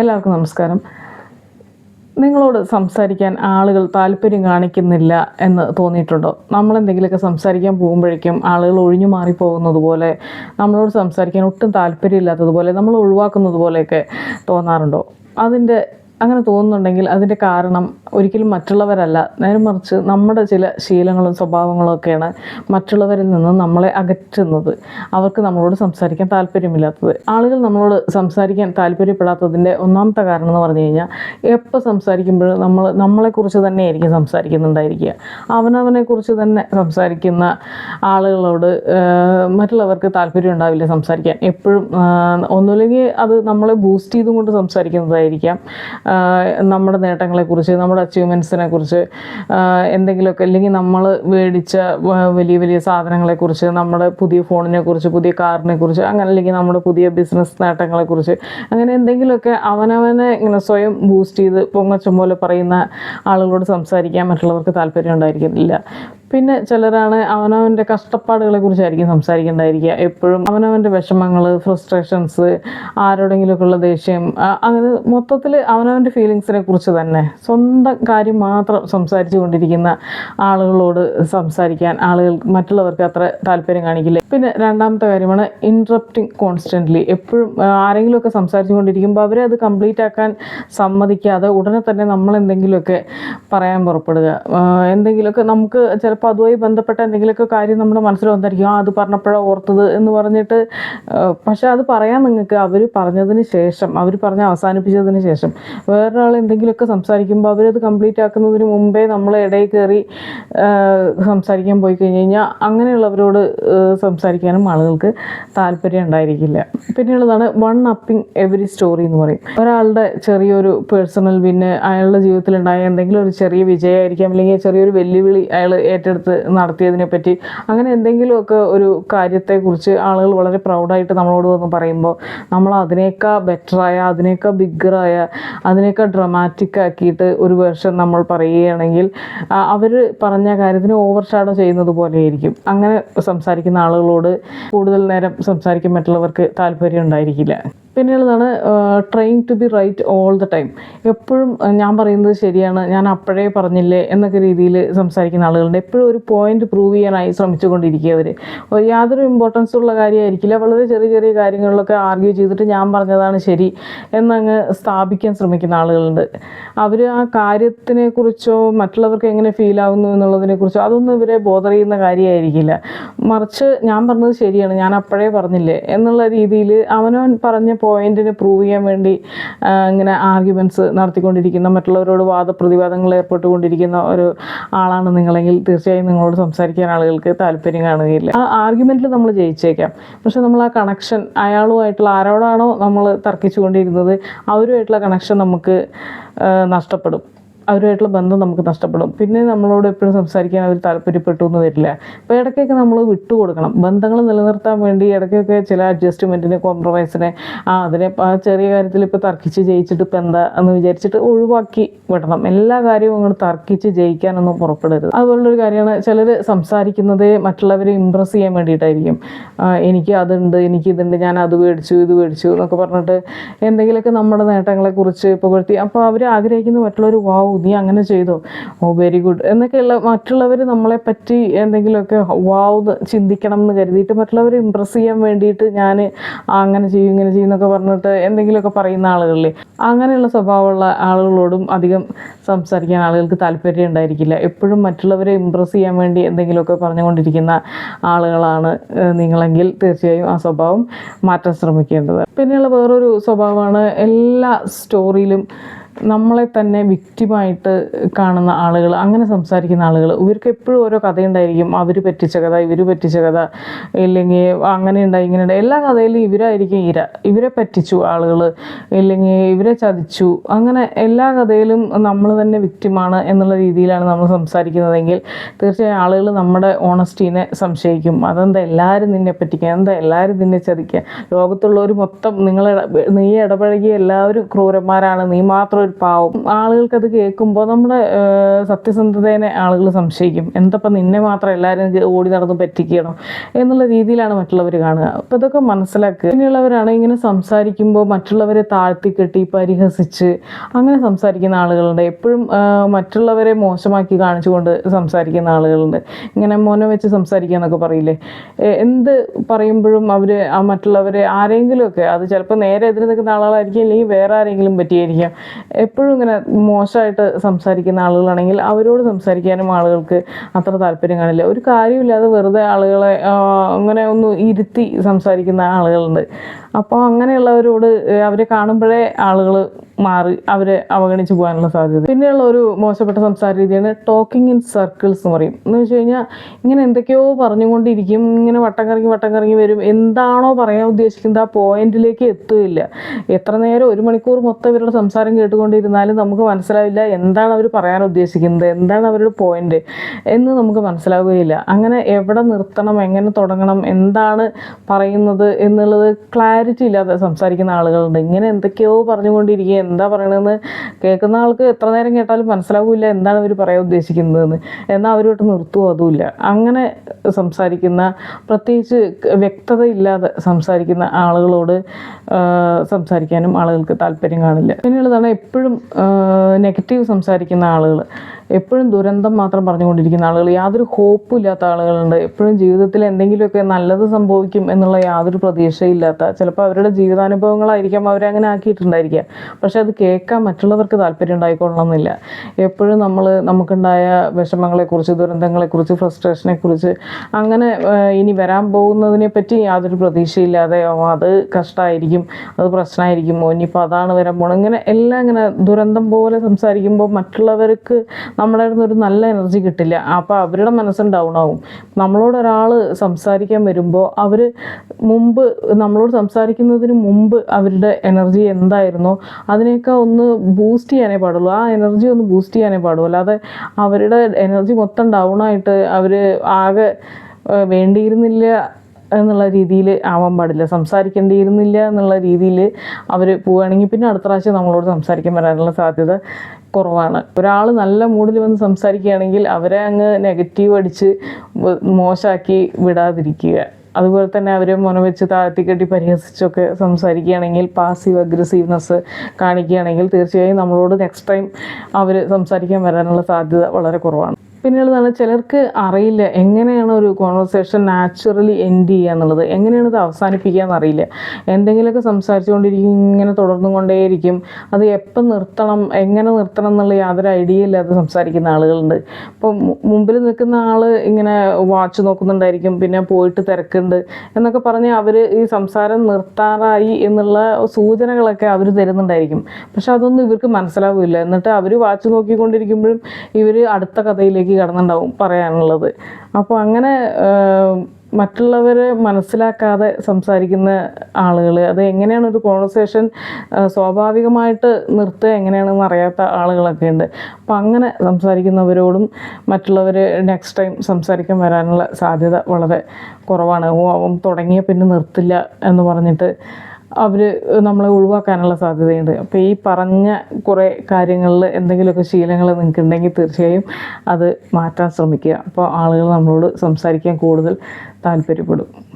എല്ലാവർക്കും നമസ്കാരം. നിങ്ങളോട് സംസാരിക്കാൻ ആളുകൾ താല്പര്യം കാണിക്കുന്നില്ല എന്ന് തോന്നിയിട്ടുണ്ടോ? നമ്മളെന്തെങ്കിലുമൊക്കെ സംസാരിക്കാൻ പോകുമ്പോഴേക്കും ആളുകൾ ഒഴിഞ്ഞു മാറിപ്പോകുന്നത് പോലെ നമ്മളോട് സംസാരിക്കാൻ ഒട്ടും താല്പര്യമില്ലാത്തതുപോലെ നമ്മൾ ഒഴിവാക്കുന്നത് പോലെയൊക്കെ തോന്നാറുണ്ടോ? അതിന്റെ അങ്ങനെ തോന്നുന്നുണ്ടെങ്കിൽ അതിന്റെ കാരണം ഒരിക്കലും മറ്റുള്ളവരല്ല. നേരെ മറിച്ച് നമ്മുടെ ചില ശീലങ്ങളും സ്വഭാവങ്ങളും ഒക്കെയാണ് മറ്റുള്ളവരിൽ നിന്ന് നമ്മളെ അകറ്റുന്നത്. അവർക്ക് നമ്മളോട് സംസാരിക്കാൻ താല്പര്യമില്ലാത്തത്. ആളുകൾ നമ്മളോട് സംസാരിക്കാൻ താല്പര്യപ്പെടാത്തതിന്റെ ഒന്നാമത്തെ കാരണം എന്ന് പറഞ്ഞു കഴിഞ്ഞാൽ എപ്പോൾ സംസാരിക്കുമ്പോഴും നമ്മൾ നമ്മളെക്കുറിച്ച് തന്നെയായിരിക്കും സംസാരിക്കുന്നുണ്ടായിരിക്കുക. അവനവനെക്കുറിച്ച് തന്നെ സംസാരിക്കുന്ന ആളുകളോട് മറ്റുള്ളവർക്ക് താല്പര്യം ഉണ്ടാവില്ല സംസാരിക്കാൻ. എപ്പോഴും ഒന്നുമില്ലെങ്കിൽ അത് നമ്മളെ ബൂസ്റ്റ് ചെയ്തും കൊണ്ട് സംസാരിക്കുന്നതായിരിക്കാം. നമ്മുടെ നേട്ടങ്ങളെക്കുറിച്ച് നമ്മുടെ അച്ചീവ്മെന്റ്സിനെ കുറിച്ച് എന്തെങ്കിലുമൊക്കെ അല്ലെങ്കിൽ നമ്മൾ മേടിച്ച വലിയ വലിയ സാധനങ്ങളെക്കുറിച്ച് നമ്മുടെ പുതിയ ഫോണിനെ കുറിച്ച് പുതിയ കാറിനെ കുറിച്ച് അങ്ങനെ അല്ലെങ്കിൽ നമ്മുടെ പുതിയ ബിസിനസ് നേട്ടങ്ങളെക്കുറിച്ച് അങ്ങനെ എന്തെങ്കിലുമൊക്കെ അവനവനെ ഇങ്ങനെ സ്വയം ബൂസ്റ്റ് ചെയ്ത് പൊങ്ങച്ചം പോലെ പറയുന്ന ആളുകളോട് സംസാരിക്കാൻ മറ്റുള്ളവർക്ക് താല്പര്യം ഉണ്ടായിരിക്കില്ല പിന്നെ ചിലരാണ് അവനവന്റെ കഷ്ടപ്പാടുകളെ കുറിച്ചായിരിക്കും സംസാരിക്കേണ്ടായിരിക്കുക എപ്പോഴും അവനവന്റെ വിഷമങ്ങൾ ഫ്രസ്ട്രേഷൻസ് ആരോടെങ്കിലുമൊക്കെ ഉള്ള ദേഷ്യം അങ്ങനെ മൊത്തത്തിൽ അവനവന്റെ ഫീലിങ്സിനെ കുറിച്ച് തന്നെ സ്വന്തം കാര്യം മാത്രം സംസാരിച്ചു കൊണ്ടിരിക്കുന്ന ആളുകളോട് സംസാരിക്കാൻ ആളുകൾ മറ്റുള്ളവർക്ക് അത്ര താല്പര്യം കാണിക്കില്ല. പിന്നെ രണ്ടാമത്തെ കാര്യമാണ് ഇൻട്രപ്റ്റിംഗ് കോൺസ്റ്റന്റ്ലി എപ്പോഴും ആരെങ്കിലുമൊക്കെ സംസാരിച്ചു കൊണ്ടിരിക്കുമ്പോൾ അവരെ അത് കംപ്ലീറ്റ് ആക്കാൻ സമ്മതിക്കാതെ ഉടനെ തന്നെ നമ്മൾ എന്തെങ്കിലുമൊക്കെ പറയാൻ പുറപ്പെടുക. എന്തെങ്കിലുമൊക്കെ നമുക്ക് ചിലപ്പോൾ അതുമായി ബന്ധപ്പെട്ട എന്തെങ്കിലുമൊക്കെ കാര്യം നമ്മുടെ മനസ്സിൽ വന്നിരിക്കും. ആ അത് പറഞ്ഞപ്പോഴാണ് ഓർത്തത് എന്ന് പറഞ്ഞിട്ട് പക്ഷേ അത് പറയാൻ നിങ്ങൾക്ക് അവർ പറഞ്ഞതിന് ശേഷം അവർ പറഞ്ഞ് അവസാനിപ്പിച്ചതിന് ശേഷം വേറൊരാൾ എന്തെങ്കിലുമൊക്കെ സംസാരിക്കുമ്പോൾ അവരത് കംപ്ലീറ്റ് ആക്കുന്നതിന് മുമ്പേ നമ്മൾ ഇടയിൽ കയറി സംസാരിക്കാൻ പോയി കഴിഞ്ഞ് കഴിഞ്ഞാൽ അങ്ങനെയുള്ളവരോട് ആ, സംസാരിക്കാനും ആളുകൾക്ക് താല്പര്യം ഉണ്ടായിരിക്കില്ല. പിന്നെയുള്ളതാണ് വൺ അപ്പിംഗ് എവറി സ്റ്റോറി എന്ന് പറയും. ഒരാളുടെ ചെറിയൊരു പേഴ്സണൽ പിന്നെ അയാളുടെ ജീവിതത്തിൽ ജീവിതത്തിലുണ്ടായ എന്തെങ്കിലും ഒരു ചെറിയ വിജയമായിരിക്കാം അല്ലെങ്കിൽ ചെറിയൊരു വെല്ലുവിളി അയാൾ ഏറ്റെടുത്ത് നടത്തിയതിനെ പറ്റി അങ്ങനെ എന്തെങ്കിലുമൊക്കെ ഒരു കാര്യത്തെക്കുറിച്ച് ആളുകൾ വളരെ പ്രൗഡായിട്ട് നമ്മളോട് വന്ന് പറയുമ്പോൾ നമ്മൾ അതിനേക്കാൾ ബെറ്ററായ അതിനേക്കാൾ ബിഗ്ഗറായ അതിനേക്കാൾ ഡ്രമാറ്റിക് ആക്കിയിട്ട് ഒരു വേർഷൻ നമ്മൾ പറയുകയാണെങ്കിൽ അവർ പറഞ്ഞ കാര്യത്തിന് ഓവർ ഷാഡോ ചെയ്യുന്നത് പോലെയായിരിക്കും. അങ്ങനെ സംസാരിക്കുന്ന ആളുകളോട് കൂടുതൽ നേരം സംസാരിക്കാൻ മറ്റുള്ളവർക്ക് താല്പര്യം ഉണ്ടായിരിക്കില്ല. പിന്നെയുള്ളതാണ് train to be right all the time എപ്പോഴും ഞാൻ പറയുന്നത് ശരിയാണ് ഞാൻ അപ്പോഴേ പറഞ്ഞില്ലേ എന്നൊക്കെ രീതിയിൽ സംസാരിക്കുന്ന ആളുകളുണ്ട്. എപ്പോഴും ഒരു പോയിന്റ് പ്രൂവ് ചെയ്യാനായി ശ്രമിച്ചുകൊണ്ടിരിക്കുക അവർ യാതൊരു ഇമ്പോർട്ടൻസ് ഉള്ള കാര്യമായിരിക്കില്ല. വളരെ ചെറിയ ചെറിയ കാര്യങ്ങളിലൊക്കെ ആർഗ്യൂ ചെയ്തിട്ട് ഞാൻ പറഞ്ഞതാണ് ശരി എന്നങ്ങ് സ്ഥാപിക്കാൻ ശ്രമിക്കുന്ന ആളുകളുണ്ട്. അവർ ആ കാര്യത്തിനെ കുറിച്ചോ മറ്റുള്ളവർക്ക് എങ്ങനെ ഫീൽ ആവുന്നു എന്നുള്ളതിനെ കുറിച്ചോ അതൊന്നും ഇവരെ ബോധർ ചെയ്യുന്ന കാര്യമായിരിക്കില്ല. മറിച്ച് ഞാൻ പറഞ്ഞത് ശരിയാണ് ഞാൻ അപ്പോഴേ പറഞ്ഞില്ലേ എന്നുള്ള രീതിയിൽ അവനവൻ പറഞ്ഞ പോയിന്റിന് പ്രൂവ് ചെയ്യാൻ വേണ്ടി ഇങ്ങനെ ആർഗ്യുമെന്റ്സ് നടത്തിക്കൊണ്ടിരിക്കുന്ന മറ്റുള്ളവരോട് വാദപ്രതിവാദങ്ങൾ ഏർപ്പെട്ടുകൊണ്ടിരിക്കുന്ന ഒരു ആളാണ് നിങ്ങളെങ്കിൽ തീർച്ചയായും നിങ്ങളോട് സംസാരിക്കാൻ ആളുകൾക്ക് താല്പര്യം കാണുകയില്ല. ആ ആർഗ്യുമെന്റിൽ നമ്മൾ ജയിച്ചേക്കാം. പക്ഷെ നമ്മൾ ആ കണക്ഷൻ അയാളുമായിട്ടുള്ള ആരോടാണോ നമ്മൾ തർക്കിച്ചുകൊണ്ടിരുന്നത് അവരുമായിട്ടുള്ള കണക്ഷൻ നമുക്ക് നഷ്ടപ്പെടും. അവരുമായിട്ടുള്ള ബന്ധം നമുക്ക് നഷ്ടപ്പെടും. പിന്നെ നമ്മളോട് എപ്പോഴും സംസാരിക്കാൻ അവർ താല്പര്യപ്പെട്ടു എന്ന് വരില്ല. അപ്പോൾ ഇടയ്ക്കൊക്കെ നമ്മൾ വിട്ടുകൊടുക്കണം ബന്ധങ്ങൾ നിലനിർത്താൻ വേണ്ടി ഇടയ്ക്കൊക്കെ ചില അഡ്ജസ്റ്റ്മെന്റിന് കോംപ്രമൈസിനെ ആ അതിനെ ചെറിയ കാര്യത്തിൽ ഇപ്പോൾ തർക്കിച്ച് ജയിച്ചിട്ട് ഇപ്പം എന്താ എന്ന് വിചാരിച്ചിട്ട് ഒഴിവാക്കി വിടണം. എല്ലാ കാര്യവും അങ്ങോട്ട് തർക്കിച്ച് ജയിക്കാനൊന്നും പുറപ്പെടരുത്. അതുപോലുള്ളൊരു കാര്യമാണ് ചിലർ സംസാരിക്കുന്നത് മറ്റുള്ളവരെ ഇമ്പ്രസ് ചെയ്യാൻ വേണ്ടിയിട്ടായിരിക്കും. എനിക്ക് അതുണ്ട് എനിക്ക് ഇതുണ്ട് ഞാൻ അത് മേടിച്ചു ഇത് മേടിച്ചു എന്നൊക്കെ പറഞ്ഞിട്ട് എന്തെങ്കിലുമൊക്കെ നമ്മുടെ നേട്ടങ്ങളെക്കുറിച്ച് പുകഴ്ത്തി. അപ്പോൾ അവർ ആഗ്രഹിക്കുന്ന മറ്റുള്ളവർ വാവ് നീ അങ്ങനെ ചെയ്തോ. ഓ വെരി ഗുഡ് എന്നൊക്കെയുള്ള മറ്റുള്ളവർ നമ്മളെ പറ്റി എന്തെങ്കിലുമൊക്കെ വാവ് ചിന്തിക്കണം എന്ന് കരുതിയിട്ട് മറ്റുള്ളവരെ ഇമ്പ്രസ് ചെയ്യാൻ വേണ്ടിയിട്ട് ഞാൻ അങ്ങനെ ചെയ്യും ഇങ്ങനെ ചെയ്യും എന്നൊക്കെ പറഞ്ഞിട്ട് എന്തെങ്കിലുമൊക്കെ പറയുന്ന ആളുകളില്ലേ? അങ്ങനെയുള്ള സ്വഭാവമുള്ള ആളുകളോടും അധികം സംസാരിക്കാൻ ആളുകൾക്ക് താല്പര്യം ഉണ്ടായിരിക്കില്ല. എപ്പോഴും മറ്റുള്ളവരെ ഇമ്പ്രസ് ചെയ്യാൻ വേണ്ടി എന്തെങ്കിലുമൊക്കെ പറഞ്ഞുകൊണ്ടിരിക്കുന്ന ആളുകളാണ് നിങ്ങളെങ്കിൽ തീർച്ചയായും ആ സ്വഭാവം മാറ്റാൻ ശ്രമിക്കേണ്ടത്. പിന്നെയുള്ള വേറൊരു സ്വഭാവമാണ് എല്ലാ സ്റ്റോറിയിലും നമ്മളെ തന്നെ വിക്റ്റിമായിട്ട് കാണുന്ന ആളുകൾ അങ്ങനെ സംസാരിക്കുന്ന ആളുകൾ ഇവർക്ക് എപ്പോഴും ഓരോ കഥയുണ്ടായിരിക്കും. അവർ പറ്റിച്ച കഥ ഇവർ പറ്റിച്ച കഥ ഇല്ലെങ്കിൽ അങ്ങനെ ഉണ്ടായി ഇങ്ങനെ ഉണ്ടായി. എല്ലാ കഥയിലും ഇവരായിരിക്കും ഇര. ഇവരെ പറ്റിച്ചു ആളുകൾ ഇല്ലെങ്കിൽ ഇവരെ ചതിച്ചു. അങ്ങനെ എല്ലാ കഥയിലും നമ്മൾ തന്നെ വിക്റ്റിമാണ് എന്നുള്ള രീതിയിലാണ് നമ്മൾ സംസാരിക്കുന്നതെങ്കിൽ തീർച്ചയായും ആളുകൾ നമ്മുടെ ഓണസ്റ്റീനെ സംശയിക്കും. അതെന്താ എല്ലാവരും നിന്നെ പറ്റിക്കുക എന്താ എല്ലാവരും നിന്നെ ചതിക്കുക ലോകത്തുള്ളവർ മൊത്തം നിങ്ങളെ നീ ഇടപഴകിയ എല്ലാവരും ക്രൂരന്മാരാണ്. നീ മാത്രം ഒരു ആളുകൾക്ക് അത് കേൾക്കുമ്പോൾ നമ്മുടെ സത്യസന്ധതേനെ ആളുകൾ സംശയിക്കും. എന്തപ്പം നിന്നെ മാത്രം എല്ലാവരും ഓടി നടന്ന് പറ്റിക്കണം? എന്നുള്ള രീതിയിലാണ് മറ്റുള്ളവർ കാണുക. അപ്പം ഇതൊക്കെ മനസ്സിലാക്കുക. ഇങ്ങനെയുള്ളവരാണ് ഇങ്ങനെ സംസാരിക്കുമ്പോൾ മറ്റുള്ളവരെ താഴ്ത്തിക്കെട്ടി പരിഹസിച്ച് അങ്ങനെ സംസാരിക്കുന്ന ആളുകളുണ്ട്. എപ്പോഴും മറ്റുള്ളവരെ മോശമാക്കി കാണിച്ചുകൊണ്ട് സംസാരിക്കുന്ന ആളുകളുണ്ട്. ഇങ്ങനെ മോനെ വെച്ച് സംസാരിക്കുക എന്നൊക്കെ പറയില്ലേ? എന്ത് പറയുമ്പോഴും അവർ ആ മറ്റുള്ളവരെ ആരെങ്കിലുമൊക്കെ അത് ചിലപ്പോൾ നേരെ എതിരെ നിൽക്കുന്ന ആളുകളായിരിക്കും അല്ലെങ്കിൽ വേറെ ആരെങ്കിലും പറ്റിയായിരിക്കാം. എപ്പോഴും ഇങ്ങനെ മോശമായിട്ട് സംസാരിക്കുന്ന ആളുകളാണെങ്കിൽ അവരോട് സംസാരിക്കാനും ആളുകൾക്ക് അത്ര താല്പര്യം കാണില്ല. ഒരു കാര്യമില്ലാതെ വെറുതെ ആളുകളെ അങ്ങനെ ഒന്ന് ഇരുത്തി സംസാരിക്കുന്ന ആളുകളുണ്ട്. അപ്പോൾ അങ്ങനെയുള്ളവരോട് അവരെ കാണുമ്പോഴേ ആളുകൾ മാറി അവരെ അവഗണിച്ച് പോകാനുള്ള സാധ്യത. പിന്നെയുള്ള ഒരു മോശപ്പെട്ട സംസാര രീതിയാണ് ടോക്കിംഗ് ഇൻ സർക്കിൾസ് എന്ന് പറയും. എന്ന് വെച്ച് കഴിഞ്ഞാൽ ഇങ്ങനെ എന്തൊക്കെയോ പറഞ്ഞുകൊണ്ടിരിക്കും. ഇങ്ങനെ വട്ടം കറങ്ങി വട്ടം കറങ്ങി വരും. എന്താണോ പറയാൻ ഉദ്ദേശിക്കുന്നത് ആ പോയിന്റിലേക്ക് എത്തുകയില്ല. എത്ര നേരം ഒരു മണിക്കൂർ മൊത്തം ഇവരുടെ സംസാരം കേട്ടുകൊണ്ടിരുന്നാലും നമുക്ക് മനസ്സിലാവില്ല എന്താണ് അവർ പറയാൻ ഉദ്ദേശിക്കുന്നത് എന്താണ് അവരുടെ പോയിന്റ് എന്ന് നമുക്ക് മനസ്സിലാവുകയില്ല. അങ്ങനെ എവിടെ നിർത്തണം എങ്ങനെ തുടങ്ങണം എന്താണ് പറയുന്നത് എന്നുള്ളത് ക്ലാരിറ്റി ഇല്ലാതെ സംസാരിക്കുന്ന ആളുകളുണ്ട്. ഇങ്ങനെ എന്തൊക്കെയോ പറഞ്ഞുകൊണ്ടിരിക്കുക എന്താ പറയണതെന്ന് കേൾക്കുന്ന ആൾക്ക് എത്ര നേരം കേട്ടാലും മനസ്സിലാവില്ല എന്താണ് അവർ പറയാൻ ഉദ്ദേശിക്കുന്നതെന്ന്. എന്നാൽ അവരോട്ട് നിർത്തുമോ അതുമില്ല. അങ്ങനെ സംസാരിക്കുന്ന പ്രത്യേകിച്ച് വ്യക്തതയില്ലാതെ സംസാരിക്കുന്ന ആളുകളോട് സംസാരിക്കാനും ആളുകൾക്ക് താല്പര്യം കാണില്ല. പിന്നെയുള്ളതാണ് എപ്പോഴും നെഗറ്റീവ് സംസാരിക്കുന്ന ആളുകൾ എപ്പോഴും ദുരന്തം മാത്രം പറഞ്ഞുകൊണ്ടിരിക്കുന്ന ആളുകൾ യാതൊരു ഹോപ്പും ഇല്ലാത്ത ആളുകളുണ്ട്. എപ്പോഴും ജീവിതത്തിൽ എന്തെങ്കിലുമൊക്കെ നല്ലത് സംഭവിക്കും എന്നുള്ള യാതൊരു പ്രതീക്ഷയില്ലാത്ത ചിലപ്പോൾ അവരുടെ ജീവിതാനുഭവങ്ങളായിരിക്കാം അവരെ അങ്ങനെ ആക്കിയിട്ടുണ്ടായിരിക്കുക പക്ഷെ അത് കേൾക്കാൻ മറ്റുള്ളവർക്ക് താല്പര്യം ഉണ്ടായിക്കൊള്ളണമെന്നില്ല. എപ്പോഴും നമ്മൾ നമുക്കുണ്ടായ വിഷമങ്ങളെക്കുറിച്ച് ദുരന്തങ്ങളെക്കുറിച്ച് ഫ്രസ്ട്രേഷനെക്കുറിച്ച് അങ്ങനെ ഇനി വരാൻ പോകുന്നതിനെ പറ്റി യാതൊരു പ്രതീക്ഷയില്ലാതെ ഓ അത് കഷ്ടമായിരിക്കും അത് പ്രശ്നമായിരിക്കുമോ ഇനിയിപ്പോൾ അതാണ് വരാൻ പോകണം ഇങ്ങനെ എല്ലാം ഇങ്ങനെ ദുരന്തം പോലെ സംസാരിക്കുമ്പോൾ മറ്റുള്ളവർക്ക് നമ്മുടെ അടുത്ത് ഒരു നല്ല എനർജി കിട്ടില്ല. അപ്പോൾ അവരുടെ മനസ്സും ഡൗൺ ആവും. നമ്മളോട് ഒരാൾ സംസാരിക്കാൻ വരുമ്പോൾ അവർ മുമ്പ് നമ്മളോട് സംസാരിക്കുന്നതിന് മുമ്പ് അവരുടെ എനർജി എന്തായിരുന്നോ അതിനേക്കാൾ ഒന്ന് ബൂസ്റ്റ് ചെയ്യാനേ പാടുള്ളൂ. ആ എനർജി ഒന്ന് ബൂസ്റ്റ് ചെയ്യാനേ പാടുള്ളൂ. അല്ലാതെ അവരുടെ എനർജി മൊത്തം ഡൗൺ ആയിട്ട് അവർ ആകെ വേണ്ടിയിരുന്നില്ല എന്നുള്ള രീതിയിൽ ആവാൻ പാടില്ല. സംസാരിക്കേണ്ടിയിരുന്നില്ല എന്നുള്ള രീതിയിൽ അവർ പോവുകയാണെങ്കിൽ പിന്നെ അടുത്ത പ്രാവശ്യം നമ്മളോട് സംസാരിക്കാൻ വരാനുള്ള സാധ്യത കുറവാണ്. ഒരാൾ നല്ല മൂഡിൽ വന്ന് സംസാരിക്കുകയാണെങ്കിൽ അവരെ അങ്ങ് നെഗറ്റീവ് അടിച്ച് മോശമാക്കി വിടാതിരിക്കുക. അതുപോലെ തന്നെ അവരെ മുനവെച്ച് താഴ്ത്തിക്കെട്ടി പരിഹസിച്ചൊക്കെ സംസാരിക്കുകയാണെങ്കിൽ പാസീവ് അഗ്രസീവ്നെസ് കാണിക്കുകയാണെങ്കിൽ തീർച്ചയായും നമ്മളോട് നെക്സ്റ്റ് ടൈം അവർ സംസാരിക്കാൻ വരാനുള്ള സാധ്യത വളരെ കുറവാണ്. പിന്നെയുള്ളതാണ് ചിലർക്ക് അറിയില്ല എങ്ങനെയാണ് ഒരു കോൺവെർസേഷൻ നാച്ചുറലി എൻഡ് ചെയ്യുക എന്നുള്ളത്. എങ്ങനെയാണ് ഇത് അവസാനിപ്പിക്കുക എന്നറിയില്ല. എന്തെങ്കിലുമൊക്കെ സംസാരിച്ചുകൊണ്ടിരിക്കും ഇങ്ങനെ തുടർന്നു കൊണ്ടേയിരിക്കും അത് എപ്പം നിർത്തണം എങ്ങനെ നിർത്തണം എന്നുള്ള യാതൊരു ഐഡിയ ഇല്ലാതെ സംസാരിക്കുന്ന ആളുകളുണ്ട്. ഇപ്പം മുമ്പിൽ നിൽക്കുന്ന ആൾ ഇങ്ങനെ വാച്ച് നോക്കുന്നുണ്ടായിരിക്കും പിന്നെ പോയിട്ട് തിരക്കുണ്ട് എന്നൊക്കെ പറഞ്ഞ് അവർ ഈ സംസാരം നിർത്താറായി എന്നുള്ള സൂചനകളൊക്കെ അവർ തരുന്നുണ്ടായിരിക്കും. പക്ഷെ അതൊന്നും ഇവർക്ക് മനസ്സിലാവില്ല എന്നിട്ട് അവർ വാച്ച് നോക്കിക്കൊണ്ടിരിക്കുമ്പോഴും ഇവർ അടുത്ത കഥയിലേക്ക് കടന്നുണ്ടാവും പറയാനുള്ളത്. അപ്പോൾ അങ്ങനെ മറ്റുള്ളവരെ മനസ്സിലാക്കാതെ സംസാരിക്കുന്ന ആളുകൾ അത് എങ്ങനെയാണ് ഒരു കോൺവെർസേഷൻ സ്വാഭാവികമായിട്ട് നിർത്തുക എങ്ങനെയാണെന്ന് അറിയാത്ത ആളുകളൊക്കെ ഉണ്ട്. അപ്പം അങ്ങനെ സംസാരിക്കുന്നവരോടും മറ്റുള്ളവർ നെക്സ്റ്റ് ടൈം സംസാരിക്കാൻ വരാനുള്ള സാധ്യത വളരെ കുറവാണ്. ഓ അവൻ തുടങ്ങിയ പിന്നെ നിർത്തില്ല എന്ന് പറഞ്ഞിട്ട് അവർ നമ്മളെ ഒഴിവാക്കാനുള്ള സാധ്യതയുണ്ട്. അപ്പോൾ ഈ പറഞ്ഞ കുറേ കാര്യങ്ങളിൽ എന്തെങ്കിലുമൊക്കെ ശീലങ്ങൾ നിങ്ങൾക്ക് ഉണ്ടെങ്കിൽ തീർച്ചയായും അത് മാറ്റാൻ ശ്രമിക്കുക. അപ്പോൾ ആളുകൾ നമ്മളോട് സംസാരിക്കാൻ കൂടുതൽ താല്പര്യപ്പെടും.